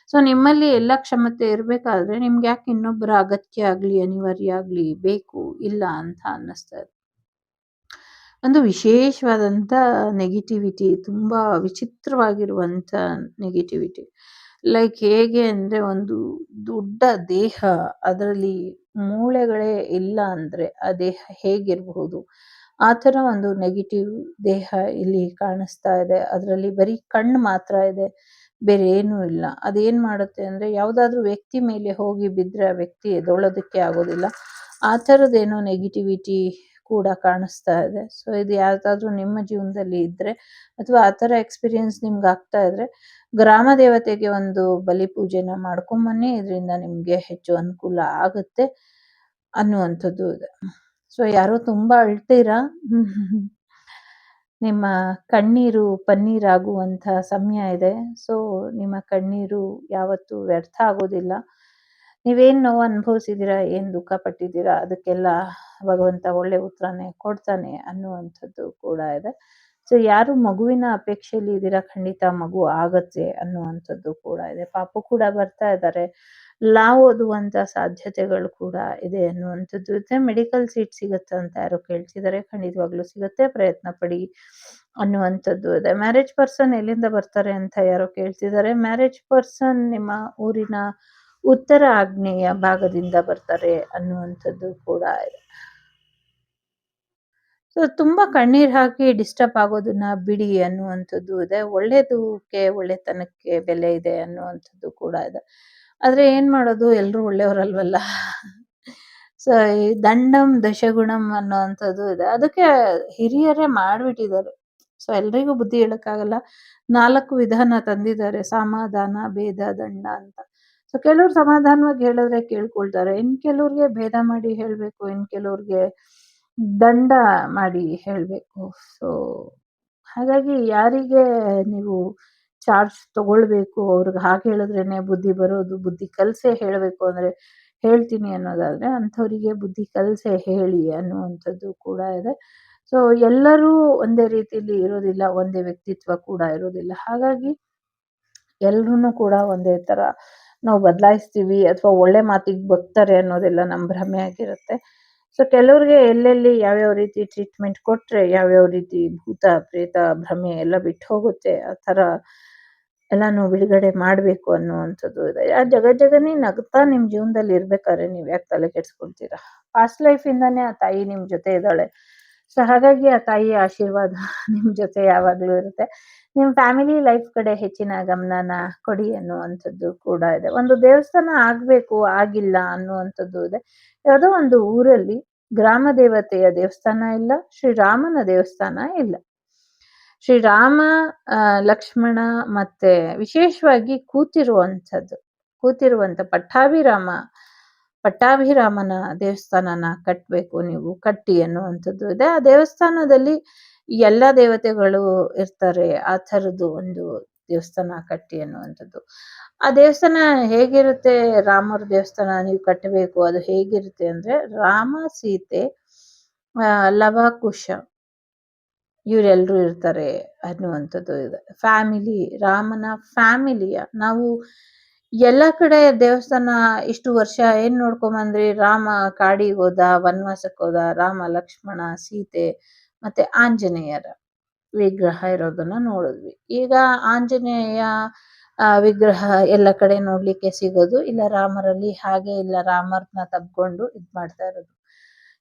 ಸೊ ನಿಮ್ಮಲ್ಲಿ ಎಲ್ಲ ಕ್ಷಮತೆ ಇರಬೇಕಾದ್ರೆ ನಿಮ್ಗೆ ಯಾಕೆ ಇನ್ನೊಬ್ಬರ ಅಗತ್ಯ ಆಗಲಿ, ಅನಿವಾರ್ಯ ಆಗಲಿ ಬೇಕು ಇಲ್ಲ ಅಂತ ಅನ್ನಿಸ್ತಾ ಇದೆ. ಒಂದು ವಿಶೇಷವಾದಂಥ ನೆಗೆಟಿವಿಟಿ ತುಂಬ ವಿಚಿತ್ರವಾಗಿರುವಂಥ ನೆಗೆಟಿವಿಟಿ ಲೈಕ್ ಹೇಗೆ ಅಂದರೆ ಒಂದು ದೊಡ್ಡ ದೇಹ, ಅದರಲ್ಲಿ ಮೂಳೆಗಳೇ ಇಲ್ಲ ಅಂದರೆ ಆ ದೇಹ ಹೇಗಿರಬಹುದು? ಆ ಥರ ಒಂದು ನೆಗೆಟಿವ್ ದೇಹ ಇಲ್ಲಿ ಕಾಣಿಸ್ತಾ ಇದೆ. ಅದರಲ್ಲಿ ಬರೀ ಕಣ್ಣು ಮಾತ್ರ ಇದೆ, ಬೇರೆ ಏನೂ ಇಲ್ಲ. ಅದೇನು ಮಾಡುತ್ತೆ ಅಂದರೆ ಯಾವುದಾದ್ರೂ ವ್ಯಕ್ತಿ ಮೇಲೆ ಹೋಗಿ ಬಿದ್ದರೆ ಆ ವ್ಯಕ್ತಿ ಎದೊಳ್ಳೋದಕ್ಕೆ ಆಗೋದಿಲ್ಲ. ಆ ಥರದ್ದೇನೋ ನೆಗೆಟಿವಿಟಿ ಕೂಡ ಕಾಣಿಸ್ತಾ ಇದೆ. ಸೊ ಇದು ಯಾವುದಾದ್ರೂ ನಿಮ್ಮ ಜೀವನದಲ್ಲಿ ಇದ್ದರೆ ಅಥವಾ ಆ ಥರ ಎಕ್ಸ್ಪೀರಿಯನ್ಸ್ ನಿಮ್ಗೆ ಆಗ್ತಾ ಇದ್ರೆ ಗ್ರಾಮ ದೇವತೆಗೆ ಒಂದು ಬಲಿ ಪೂಜೆನ ಮಾಡ್ಕೊಂಬನ್ನಿ. ಇದರಿಂದ ನಿಮಗೆ ಹೆಚ್ಚು ಅನುಕೂಲ ಆಗುತ್ತೆ ಅನ್ನುವಂಥದ್ದು ಇದೆ. ಸೊ ಯಾರೋ ತುಂಬಾ ಅಳ್ತೀರಾ? ನಿಮ್ಮ ಕಣ್ಣೀರು ಪನ್ನೀರಾಗುವಂಥ ಸಮಯ ಇದೆ. ಸೊ ನಿಮ್ಮ ಕಣ್ಣೀರು ಯಾವತ್ತೂ ವ್ಯರ್ಥ ಆಗೋದಿಲ್ಲ. ನೀವೇನ್ ನೋವು ಅನುಭವಿಸಿದ್ದೀರಾ? ಏನ್ ದುಃಖ ಪಟ್ಟಿದ್ದೀರಾ? ಅದಕ್ಕೆಲ್ಲ ಭಗವಂತ ಒಳ್ಳೆ ಉತ್ತರನೇ ಕೊಡ್ತಾನೆ ಅನ್ನುವಂಥದ್ದು ಕೂಡ ಇದೆ. ಸೊ ಯಾರು ಮಗುವಿನ ಅಪೇಕ್ಷೆಯಲ್ಲಿ ಇದ್ದೀರಾ? ಖಂಡಿತ ಮಗು ಆಗತ್ತೆ ಅನ್ನುವಂಥದ್ದು ಕೂಡ ಇದೆ. ಪಾಪು ಕೂಡ ಬರ್ತಾ ಇದ್ದಾರೆ. ಲಾ ಓದುವಂತ ಸಾಧ್ಯತೆಗಳು ಕೂಡ ಇದೆ ಅನ್ನುವಂಥದ್ದು ಇದೆ. ಮೆಡಿಕಲ್ ಸೀಟ್ ಸಿಗುತ್ತೆ ಅಂತ ಯಾರು ಕೇಳ್ತಿದ್ದಾರೆ. ಖಂಡಿತವಾಗ್ಲೂ ಸಿಗುತ್ತೆ. ಪ್ರಯತ್ನ ಪಡಿ ಅನ್ನುವಂಥದ್ದು ಇದೆ. ಮ್ಯಾರೇಜ್ ಪರ್ಸನ್ ಎಲ್ಲಿಂದ ಬರ್ತಾರೆ ಅಂತ ಯಾರೋ ಕೇಳ್ತಿದ್ದಾರೆ. ಮ್ಯಾರೇಜ್ ಪರ್ಸನ್ ನಿಮ್ಮ ಊರಿನ ಉತ್ತರ ಆಗ್ನೇಯ ಭಾಗದಿಂದ ಬರ್ತಾರೆ ಅನ್ನುವಂಥದ್ದು ಕೂಡ ಇದೆ. ಸೊ ತುಂಬಾ ಕಣ್ಣೀರ್ ಹಾಕಿ ಡಿಸ್ಟರ್ಬ್ ಆಗೋದನ್ನ ಬಿಡಿ ಅನ್ನುವಂಥದ್ದು ಇದೆ. ಒಳ್ಳೇದಕ್ಕೆ ಒಳ್ಳೆತನಕ್ಕೆ ಬೆಲೆ ಇದೆ ಅನ್ನುವಂಥದ್ದು ಕೂಡ ಇದೆ. ಆದ್ರೆ ಏನ್ ಮಾಡೋದು? ಎಲ್ರು ಒಳ್ಳೆಯವರಲ್ವಲ್ಲ? ಸೊ ಈ ದಂಡಂ ದಶಗುಣಂ ಅನ್ನುವಂಥದ್ದು ಇದೆ. ಅದಕ್ಕೆ ಹಿರಿಯರೇ ಮಾಡ್ಬಿಟ್ಟಿದ್ದಾರೆ. ಸೊ ಎಲ್ರಿಗೂ ಬುದ್ಧಿ ಹೇಳಕ್ಕಾಗಲ್ಲ. ನಾಲ್ಕು ವಿಧಾನ ತಂದಿದ್ದಾರೆ. ಸಮಾಧಾನ, ಭೇದ, ದಂಡ ಅಂತ. ಸೊ ಕೆಲವ್ರು ಸಮಾಧಾನವಾಗಿ ಹೇಳಿದ್ರೆ ಕೇಳ್ಕೊಳ್ತಾರೆ. ಇನ್ ಕೆಲವ್ರಿಗೆ ಭೇದ ಮಾಡಿ ಹೇಳ್ಬೇಕು, ಇನ್ ಕೆಲವ್ರಿಗೆ ದಂಡ ಮಾಡಿ ಹೇಳ್ಬೇಕು. ಸೊ ಹಾಗಾಗಿ ಯಾರಿಗೆ ನೀವು ಚಾರ್ಜ್ ತಗೊಳ್ಬೇಕು, ಅವ್ರಿಗೆ ಹಾಗೆ ಹೇಳಿದ್ರೇನೆ ಬುದ್ಧಿ ಬರೋದು, ಬುದ್ಧಿ ಕಲ್ಸೆ ಹೇಳಬೇಕು ಅಂದ್ರೆ ಹೇಳ್ತೀನಿ ಅನ್ನೋದಾದ್ರೆ ಅಂಥವರಿಗೆ ಬುದ್ಧಿ ಕಲ್ಸೆ ಹೇಳಿ ಅನ್ನುವಂಥದ್ದು ಕೂಡ ಇದೆ. ಸೊ ಎಲ್ಲರೂ ಒಂದೇ ರೀತಿಯಲ್ಲಿ ಇರೋದಿಲ್ಲ, ಒಂದೇ ವ್ಯಕ್ತಿತ್ವ ಕೂಡ ಇರೋದಿಲ್ಲ. ಹಾಗಾಗಿ ಎಲ್ರೂ ಕೂಡ ಒಂದೇ ತರ ನಾವು ಬದಲಾಯಿಸ್ತೀವಿ ಅಥವಾ ಒಳ್ಳೆ ಮಾತಿಗೆ ಬರ್ತಾರೆ ಅನ್ನೋದೆಲ್ಲ ನಮ್ಮ ಭ್ರಮೆ ಆಗಿರುತ್ತೆ. ಸೊ ಕೆಲವ್ರಿಗೆ ಎಲ್ಲೆಲ್ಲಿ ಯಾವ್ಯಾವ ರೀತಿ ಟ್ರೀಟ್ಮೆಂಟ್ ಕೊಟ್ಟರೆ ಯಾವ್ಯಾವ ರೀತಿ ಭೂತ, ಪ್ರೇತ, ಭ್ರಮೆ ಎಲ್ಲ ಬಿಟ್ಟು ಹೋಗುತ್ತೆ, ಆ ಥರ ಎಲ್ಲಾನು ಬಿಡುಗಡೆ ಮಾಡಬೇಕು ಅನ್ನುವಂಥದ್ದು ಇದೆ. ಆ ಜಗನೇ ನಗ್ತಾ ನಿಮ್ಮ ಜೀವನದಲ್ಲಿ ಇರ್ಬೇಕಾದ್ರೆ ನೀವು ಯಾಕೆ ತಲೆ ಕೆಡ್ಸ್ಕೊಳ್ತೀರಾ ಪಾಸ್ಟ್ ಲೈಫ್ ಇಂದಾನೆ ಆ ತಾಯಿ ನಿಮ್ಮ ಜೊತೆ ಇದ್ದಾಳೆ. ಸೊ ಹಾಗಾಗಿ ಆ ತಾಯಿಯ ಆಶೀರ್ವಾದ ನಿಮ್ಮ ಜೊತೆ ಯಾವಾಗಲೂ ಇರುತ್ತೆ. ನಿಮ್ ಫ್ಯಾಮಿಲಿ ಲೈಫ್ ಕಡೆ ಹೆಚ್ಚಿನ ಗಮನನ ಕೊಡಿ ಅನ್ನುವಂಥದ್ದು ಕೂಡ ಇದೆ. ಒಂದು ದೇವಸ್ಥಾನ ಆಗ್ಬೇಕು, ಆಗಿಲ್ಲ ಅನ್ನುವಂಥದ್ದು ಇದೆ. ಯಾವುದೋ ಒಂದು ಊರಲ್ಲಿ ಗ್ರಾಮ ದೇವತೆಯ ದೇವಸ್ಥಾನ ಇಲ್ಲ ಶ್ರೀರಾಮನ ದೇವಸ್ಥಾನ ಇಲ್ಲ. ಶ್ರೀರಾಮ ಲಕ್ಷ್ಮಣ ಮತ್ತೆ ವಿಶೇಷವಾಗಿ ಕೂತಿರುವಂಥದ್ದು ಕೂತಿರುವಂತ ಪಟ್ಟಾಭಿರಾಮ, ಪಟ್ಟಾಭಿರಾಮನ ದೇವಸ್ಥಾನನ ಕಟ್ಟಬೇಕು ನೀವು, ಕಟ್ಟಿ ಅನ್ನುವಂಥದ್ದು ಇದೆ. ಆ ದೇವಸ್ಥಾನದಲ್ಲಿ ಎಲ್ಲ ದೇವತೆಗಳು ಇರ್ತಾರೆ ಆ ಥರದ್ದು ಒಂದು ದೇವಸ್ಥಾನ ಕಟ್ಟಿ ಅನ್ನುವಂಥದ್ದು. ಆ ದೇವಸ್ಥಾನ ಹೇಗಿರುತ್ತೆ? ರಾಮರ ದೇವಸ್ಥಾನ ನೀವು ಕಟ್ಟಬೇಕು, ಅದು ಹೇಗಿರುತ್ತೆ ಅಂದ್ರೆ ರಾಮ, ಸೀತೆ ಲವಕುಶ ಇವರೆಲ್ಲರೂ ಇರ್ತಾರೆ ಅನ್ನುವಂಥದ್ದು ಇದೆ. ಫ್ಯಾಮಿಲಿ, ರಾಮನ ಫ್ಯಾಮಿಲಿಯ. ನಾವು ಎಲ್ಲ ಕಡೆ ದೇವಸ್ಥಾನ ಇಷ್ಟು ವರ್ಷ ಏನ್ ನೋಡ್ಕೊಂಬಂದ್ರಿ? ರಾಮ ಕಾಡಿಗೆ ಹೋದ ವನವಾಸಕ್ಕೆ ಹೋದ, ರಾಮ, ಲಕ್ಷ್ಮಣ, ಸೀತೆ ಮತ್ತೆ ಆಂಜನೇಯರ ವಿಗ್ರಹ ಇರೋದನ್ನ ನೋಡಿದ್ವಿ. ಈಗ ಆಂಜನೇಯ ವಿಗ್ರಹ ಎಲ್ಲ ಕಡೆ ನೋಡ್ಲಿಕ್ಕೆ ಸಿಗೋದು ಇಲ್ಲ ರಾಮರಲ್ಲಿ ಹಾಗೆ ಇಲ್ಲ ರಾಮರ್ನ ತಬ್ಕೊಂಡು ಇದ್ ಮಾಡ್ತಾ ಇರೋದು.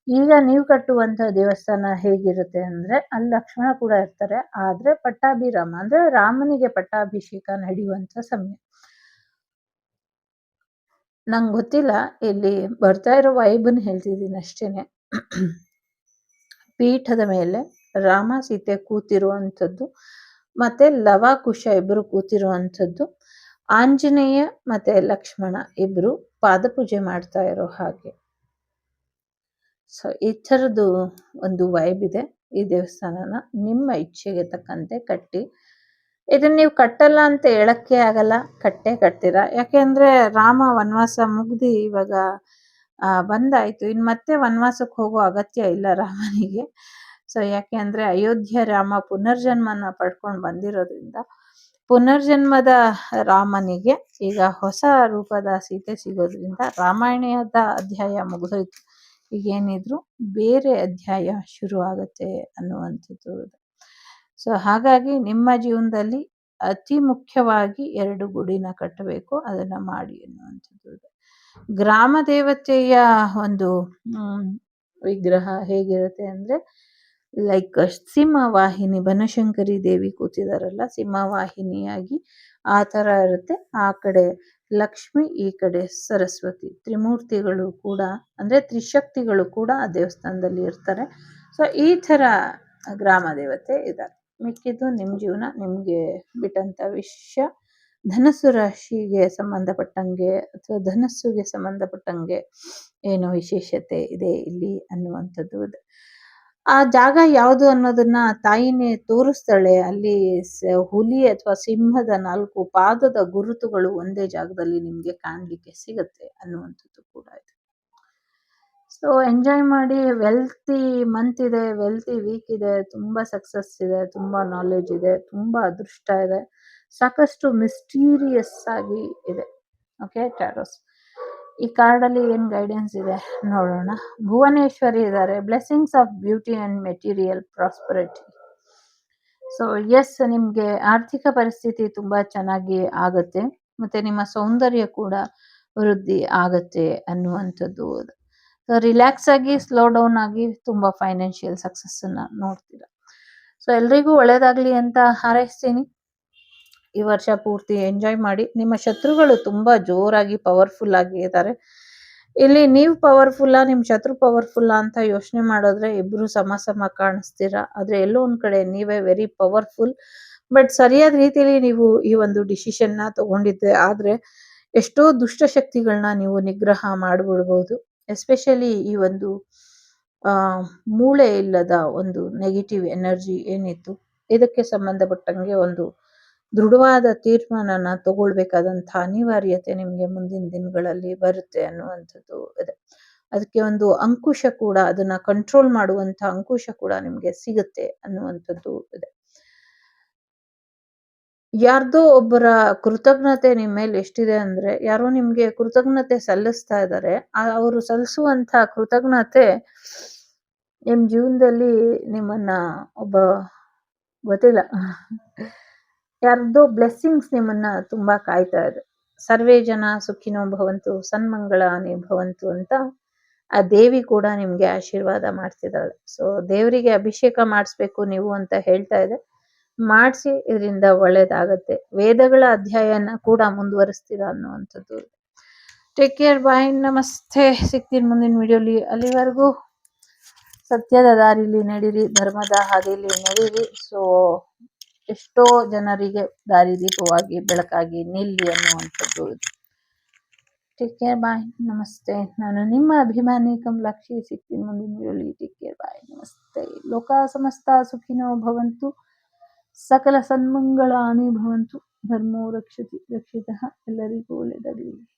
ಈಗ ನೀವು ಕಟ್ಟುವಂತ ದೇವಸ್ಥಾನ ಹೇಗಿರುತ್ತೆ ಅಂದ್ರೆ ಅಲ್ಲಿ ಲಕ್ಷ್ಮಣ ಕೂಡ ಇರ್ತಾರೆ, ಆದ್ರೆ ಪಟ್ಟಾಭಿರಾಮ ಅಂದ್ರೆ ರಾಮನಿಗೆ ಪಟ್ಟಾಭಿಷೇಕ ನಡೆಯುವಂತ ಸಮಯ. ನಂಗೆ ಗೊತ್ತಿಲ್ಲ, ಇಲ್ಲಿ ಬರ್ತಾ ಇರೋ ವೈಬನ್ ಹೇಳ್ತಿದ್ದೀನಿ ಅಷ್ಟೇನೆ. ಪೀಠದ ಮೇಲೆ ರಾಮ ಸೀತೆ ಕೂತಿರುವಂಥದ್ದು, ಮತ್ತೆ ಲವ ಕುಶ ಇಬ್ರು ಕೂತಿರುವಂಥದ್ದು, ಆಂಜನೇಯ ಮತ್ತೆ ಲಕ್ಷ್ಮಣ ಇಬ್ರು ಪಾದಪೂಜೆ ಮಾಡ್ತಾ ಇರೋ ಹಾಗೆ. ಸೊ ಈ ಥರದ್ದು ಒಂದು ವೈಬ್ ಇದೆ ಈ ದೇವಸ್ಥಾನನ. ನಿಮ್ಮ ಇಚ್ಛೆಗೆ ತಕ್ಕಂತೆ ಕಟ್ಟಿ. ಇದನ್ನ ನೀವು ಕಟ್ಟಲ್ಲ ಅಂತ ಹೇಳಕ್ಕೆ ಆಗಲ್ಲ, ಕಟ್ಟೆ ಕಟ್ತೀರಾ? ಯಾಕೆಂದ್ರೆ ರಾಮ ವನವಾಸ ಮುಗ್ದಿ ಇವಾಗ ಬಂದಾಯ್ತು. ಇನ್ನು ಮತ್ತೆ ವನವಾಸಕ್ಕೆ ಹೋಗೋ ಅಗತ್ಯ ಇಲ್ಲ ರಾಮನಿಗೆ. ಸೊ ಯಾಕೆ ಅಂದರೆ ಅಯೋಧ್ಯ ರಾಮ ಪುನರ್ಜನ್ಮನ ಪಡ್ಕೊಂಡು ಬಂದಿರೋದ್ರಿಂದ ಪುನರ್ಜನ್ಮದ ರಾಮನಿಗೆ ಈಗ ಹೊಸ ರೂಪದ ಸೀತೆ ಸಿಗೋದ್ರಿಂದ ರಾಮಾಯಣದ ಅಧ್ಯಾಯ ಮುಗಿದೋಯ್ತು. ಈಗ ಏನಿದ್ರು ಬೇರೆ ಅಧ್ಯಾಯ ಶುರು ಆಗುತ್ತೆ ಅನ್ನುವಂಥದ್ದು ಸೊ ಹಾಗಾಗಿ ನಿಮ್ಮ ಜೀವನದಲ್ಲಿ ಅತಿ ಮುಖ್ಯವಾಗಿ ಎರಡು ಗುಡಿನ ಕಟ್ಟಬೇಕು, ಅದನ್ನ ಮಾಡಿ ಅನ್ನುವಂಥದ್ದು ಗ್ರಾಮ ದೇವತೆಯ ಒಂದು ವಿಗ್ರಹ ಹೇಗಿರುತ್ತೆ ಅಂದ್ರೆ ಲೈಕ್ ಸಿಂಹವಾಹಿನಿ, ಬನಶಂಕರಿ ದೇವಿ ಕೂತಿದಾರಲ್ಲ, ಸಿಂಹವಾಹಿನಿಯಾಗಿ ಆ ಥರ ಇರುತ್ತೆ. ಆ ಕಡೆ ಲಕ್ಷ್ಮಿ, ಈ ಕಡೆ ಸರಸ್ವತಿ, ತ್ರಿಮೂರ್ತಿಗಳು ಕೂಡ, ಅಂದ್ರೆ ತ್ರಿಶಕ್ತಿಗಳು ಕೂಡ ಆ ದೇವಸ್ಥಾನದಲ್ಲಿ ಇರ್ತಾರೆ. ಸೊ ಈ ಥರ ಗ್ರಾಮ ದೇವತೆ ಇದ್ದಾರೆ. ಮಿಕ್ಕಿದ್ದು ನಿಮ್ಮ ಜೀವನ, ನಿಮಗೆ ಬಿಟ್ಟಂತ ವಿಷಯ. ಧನಸ್ಸು ರಾಶಿಗೆ ಸಂಬಂಧಪಟ್ಟಂಗೆ ಅಥವಾ ಧನಸ್ಸುಗೆ ಸಂಬಂಧಪಟ್ಟಂಗೆ ಏನು ವಿಶೇಷತೆ ಇದೆ ಇಲ್ಲಿ ಅನ್ನುವಂಥದ್ದು. ಇದೆ ಆ ಜಾಗ ಯಾವುದು ಅನ್ನೋದನ್ನ ತಾಯಿನೇ ತೋರಿಸ್ತಾಳೆ. ಅಲ್ಲಿ ಹುಲಿ ಅಥವಾ ಸಿಂಹದ ನಾಲ್ಕು ಪಾದದ ಗುರುತುಗಳು ಒಂದೇ ಜಾಗದಲ್ಲಿ ನಿಮ್ಗೆ ಕಾಣ್ಲಿಕ್ಕೆ ಸಿಗುತ್ತೆ ಅನ್ನುವಂಥದ್ದು ಕೂಡ ಇದೆ. ಸೊ ಎಂಜಾಯ್ ಮಾಡಿ. ವೆಲ್ತಿ ಮಂತ್ ಇದೆ ವೆಲ್ತಿ ವೀಕ್ ಇದೆ. ತುಂಬಾ ಸಕ್ಸಸ್ ಇದೆ, ತುಂಬಾ ನಾಲೆಜ್ ಇದೆ, ತುಂಬಾ ಅದೃಷ್ಟ ಇದೆ. ಸಾಕಷ್ಟು ಮಿಸ್ಟೀರಿಯಸ್ ಆಗಿ ಇದೆ. ಓಕೆ ಟ್ಯಾರೋಸ್ ಈ ಕಾರ್ಡಲ್ಲಿ ಏನು ಗೈಡೆನ್ಸ್ ಇದೆ ನೋಡೋಣ. ಭುವನೇಶ್ವರಿ ಇದ್ದಾರೆ. Blessings of beauty and material prosperity so yes ನಿಮ್ಗೆ ಆರ್ಥಿಕ ಪರಿಸ್ಥಿತಿ ತುಂಬಾ ಚೆನ್ನಾಗಿ ಆಗುತ್ತೆ. ಮತ್ತೆ ನಿಮ್ಮ ಸೌಂದರ್ಯ ಕೂಡ ವೃದ್ಧಿ ಆಗತ್ತೆ ಅನ್ನುವಂಥದ್ದು ರಿಲ್ಯಾಕ್ಸ್ ಆಗಿ ಸ್ಲೋ ಡೌನ್ ಆಗಿ ತುಂಬಾ ಫೈನಾನ್ಷಿಯಲ್ ಸಕ್ಸಸ್ ಅನ್ನ ನೋಡ್ತೀರಾ. ಸೊ ಎಲ್ರಿಗೂ ಒಳ್ಳೇದಾಗಲಿ ಅಂತ ಹಾರೈಸ್ತೀನಿ. ಈ ವರ್ಷ ಪೂರ್ತಿ ಎಂಜಾಯ್ ಮಾಡಿ. ನಿಮ್ಮ ಶತ್ರುಗಳು ತುಂಬಾ ಜೋರಾಗಿ ಪವರ್ಫುಲ್ ಆಗಿ ಇದ್ದಾರೆ ಇಲ್ಲಿ ನೀವು ಪವರ್ಫುಲ್ಲ ನಿಮ್ ಶತ್ರು ಪವರ್ಫುಲ್ಲ ಅಂತ ಯೋಚನೆ ಮಾಡಿದ್ರೆ ಇಬ್ರು ಸಮ ಸಮ ಕಾಣಿಸ್ತೀರಾ? ಆದ್ರೆ ಎಲ್ಲೋ ಒಂದ್ ಕಡೆ ನೀವೇ ವೆರಿ ಪವರ್ಫುಲ್ ಬಟ್ ಸರಿಯಾದ ರೀತಿಯಲ್ಲಿ ನೀವು ಈ ಒಂದು ಡಿಸಿಷನ್ನ ತಗೊಂಡಿದ್ದೆ. ಆದ್ರೆ ಎಷ್ಟೋ ದುಷ್ಟಶಕ್ತಿಗಳನ್ನ ನೀವು ನಿಗ್ರಹ ಮಾಡ್ಬಿಡಬಹುದು ಎಸ್ಪೆಷಲಿ ಈ ಒಂದು, ಆ, ಮೂಳೆ ಇಲ್ಲದ ಒಂದು ನೆಗೆಟಿವ್ ಎನರ್ಜಿ ಏನಿತ್ತು. ಇದಕ್ಕೆ ಸಂಬಂಧಪಟ್ಟಂಗೆ ಒಂದು ದೃಢವಾದ ತೀರ್ಮಾನನ ತಗೊಳ್ಬೇಕಾದಂಥ ಅನಿವಾರ್ಯತೆ ನಿಮಗೆ ಮುಂದಿನ ದಿನಗಳಲ್ಲಿ ಬರುತ್ತೆ ಅನ್ನುವಂಥದ್ದು ಇದೆ. ಅದಕ್ಕೆ ಒಂದು ಅಂಕುಶ ಕೂಡ, ಅದನ್ನ ಕಂಟ್ರೋಲ್ ಮಾಡುವಂತ ಅಂಕುಶ ಕೂಡ ನಿಮಗೆ ಸಿಗುತ್ತೆ ಅನ್ನುವಂಥದ್ದು ಇದೆ. ಯಾರ್ದೋ ಒಬ್ಬರ ಕೃತಜ್ಞತೆ ನಿಮ್ಮ ಮೇಲೆ ಎಷ್ಟಿದೆ ಅಂದ್ರೆ, ಯಾರೋ ನಿಮ್ಗೆ ಕೃತಜ್ಞತೆ ಸಲ್ಲಿಸ್ತಾ ಇದ್ದಾರೆ. ಅವರು ಸಲ್ಲಿಸುವಂತ ಕೃತಜ್ಞತೆ ನಿಮ್ ಜೀವನದಲ್ಲಿ ನಿಮ್ಮನ್ನ ಒಬ್ಬ, ಗೊತ್ತಿಲ್ಲ. ಯಾರ್ದೋ ಬ್ಲೆಸ್ಸಿಂಗ್ಸ್ ನಿಮ್ಮನ್ನ ತುಂಬಾ ಕಾಯ್ತಾ ಇದೆ. ಸರ್ವೇ ಜನ ಸುಖಿನೋ ಭವಂತು ಸನ್ಮಂಗಳಾನಿ ಭವಂತು ಅಂತ ಆ ದೇವಿ ಕೂಡ ನಿಮ್ಗೆ ಆಶೀರ್ವಾದ ಮಾಡ್ತಿದ್ದಾಳೆ. ಸೊ ದೇವರಿಗೆ ಅಭಿಷೇಕ ಮಾಡಿಸ್ಬೇಕು ನೀವು ಅಂತ ಹೇಳ್ತಾ ಇದೆ. ಮಾಡಿಸಿ, ಇದರಿಂದ ಒಳ್ಳೇದಾಗತ್ತೆ. ವೇದಗಳ ಅಧ್ಯಾಯನ ಕೂಡ ಮುಂದುವರಿಸ್ತೀರಾ ಅನ್ನುವಂಥದ್ದು. ಟೇಕ್ ಕೇರ್ ಬಾಯ್ ನಮಸ್ತೆ. ಸಿಗ್ತೀನಿ ಮುಂದಿನ ವಿಡಿಯೋಲಿ. ಅಲ್ಲಿವರೆಗೂ ಸತ್ಯದ ದಾರಿಲಿ ನಡೀರಿ, ಧರ್ಮದ ಹಾದಿಲಿ ನಡೀರಿ. ಸೊ ಎಷ್ಟೋ ಜನರಿಗೆ ದಾರಿದೀಪವಾಗಿ, ಬೆಳಕಾಗಿ ನಿಲ್ಲಿ ಅನ್ನುವಂಥದ್ದು ಟೇಕ್ ಕೇರ್ ಬಾಯ್ ನಮಸ್ತೆ. ನಾನು ನಿಮ್ಮ ಅಭಿಮಾನಿ ಕಮಲಾಕ್ಷಿ. ಸಿಗ್ತೀನಿ ಮುಂದಿನ ಟೇಕ್ ಕೇರ್ ಬಾಯ್ ನಮಸ್ತೆ. ಲೋಕ ಸಮಸ್ತ ಸುಖಿನೋ ಭವಂತು. ಸಕಲ ಸನ್ಮಂಗಳಾನಿ ಭವಂತು. ಧರ್ಮೋ ರಕ್ಷತಿ ರಕ್ಷಿತ. ಎಲ್ಲರಿಗೂ ಒಳ್ಳೆಯದಾಗಲಿ.